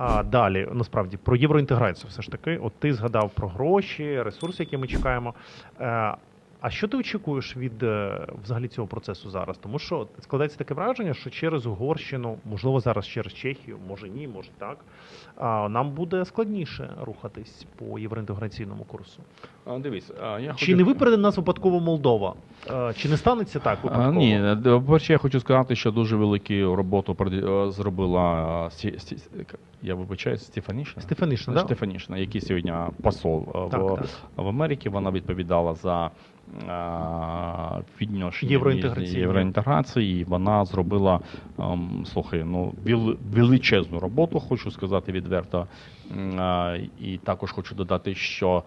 А далі, насправді, про євроінтеграцію, все ж таки, от ти згадав про гроші, ресурси, які ми чекаємо. Е, а що ти очікуєш від е, взагалі цього процесу зараз? Тому що складається таке враження, що через Угорщину, можливо, зараз через Чехію, може ні, може так. Нам буде складніше рухатись по євроінтеграційному курсу. А, я Чи не випереде нас випадково Молдова? Е, Чи не станеться так А, випадково? Ні, е, по-перше, я хочу сказати, що дуже велику роботу е, зробила я вибачаюсь, Стефанішна. Стефанішна, да? Стефанішна, який сьогодні посол Так, в, так. в Америці. Вона відповідала за відношення Євроінтеграційні. між- євроінтеграції. І вона зробила ем, слухай, ну величезну роботу, хочу сказати відверто. І також хочу додати, що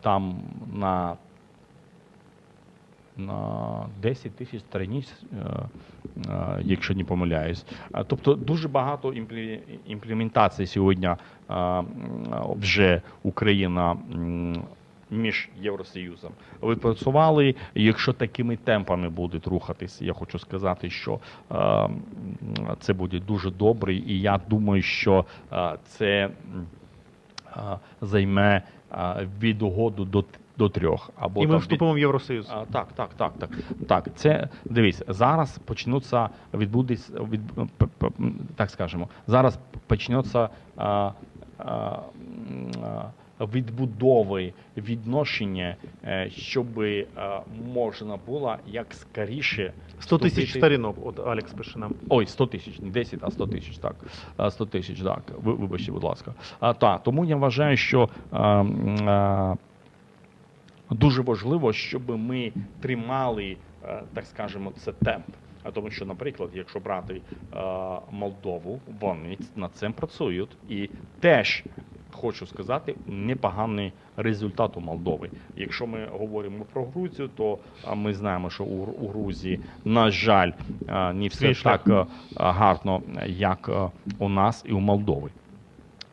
там на на 10 тисяч страниць, е, е, якщо не помиляюсь. Тобто дуже багато імплементацій сьогодні е, вже Україна між Євросоюзом випрацювали. І Якщо такими темпами будуть рухатись, я хочу сказати, що це буде дуже добре, і я думаю, що це займе е, від угоду до, до трьох. Або І ми вступимо в Євросоюз. а, так, так, так, так. Так, це дивись, зараз почнуться відбудись від так скажемо. Зараз почнеться а, а, відбудови відношення, е, щоб можна було як скоріше 100 тисяч сторінок, от Алекс пише нам. Ой, 100 тисяч, не 10, а 100 тисяч, так. 100 тисяч, так. Вибачте, будь ласка. А, так, тому я вважаю, що а, а, дуже важливо, щоб ми тримали, е, так скажемо, це темп. А тому, що, наприклад, якщо брати е, Молдову, вони над цим працюють і теж. Хочу сказати, непоганий результат у Молдови. Якщо ми говоримо про Грузію, то ми знаємо, що у, Грузії, на жаль, не все так е, гарно, як е, у нас і у Молдови.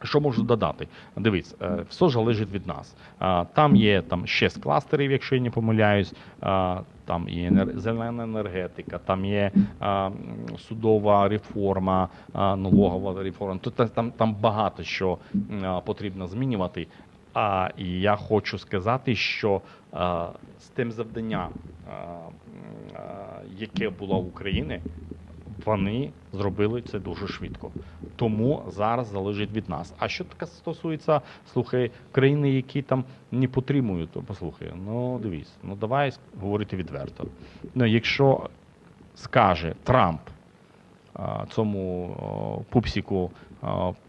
Що можу додати? Дивіться, е, все залежить від нас. Там є там шість кластерів, якщо я не помиляюсь. Там є зелена енергетика, там є а, судова реформа, а, налогова реформа. Тут та- там, там багато що а, потрібно змінювати. А і я хочу сказати, що а, з тим завданням, яке було в Україні, вони зробили це дуже швидко. Тому зараз залежить від нас. А що таке стосується, слухай, країни, які там не підтримують, то послухай, ну дивись, ну давай говорити відверто. Ну, якщо скаже Трамп цьому пупсіку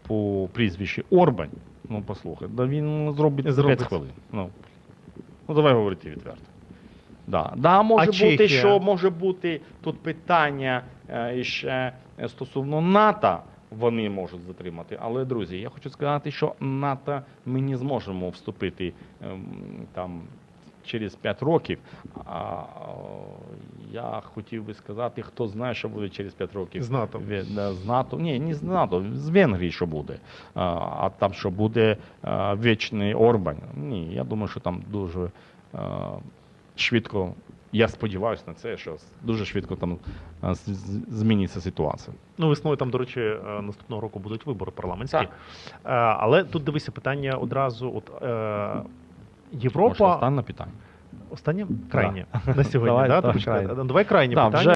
по прізвищі Орбань, ну послухай, да він зробить, Зробить. 5 хвилин. Ну, ну давай говорити відверто. Да. Да, може А бути, Чехія? що може бути тут питання е, ще стосовно НАТО. Вони можуть затримати. Але, друзі, я хочу сказати, що НАТО ми не зможемо вступити ем, там через 5 років. А е, я хотів би сказати, хто знає, що буде через 5 років. З НАТО. З НАТО. Ні, не з НАТО, з Венгрії що буде. А, а там що буде а, вічний Орбан. Ні, я думаю, що там дуже а, швидко. Я сподіваюся на це, що дуже швидко там з- зміниться ситуація. Ну, весною там, до речі, е, наступного року будуть вибори парламентські. Так. Е, Але тут дивися питання одразу. От, е, Може, Європа останнє питання. останнє крайнє на сьогодні. Давай, да? Тобто, крайнє. е, давай крайнє Да, питання. вже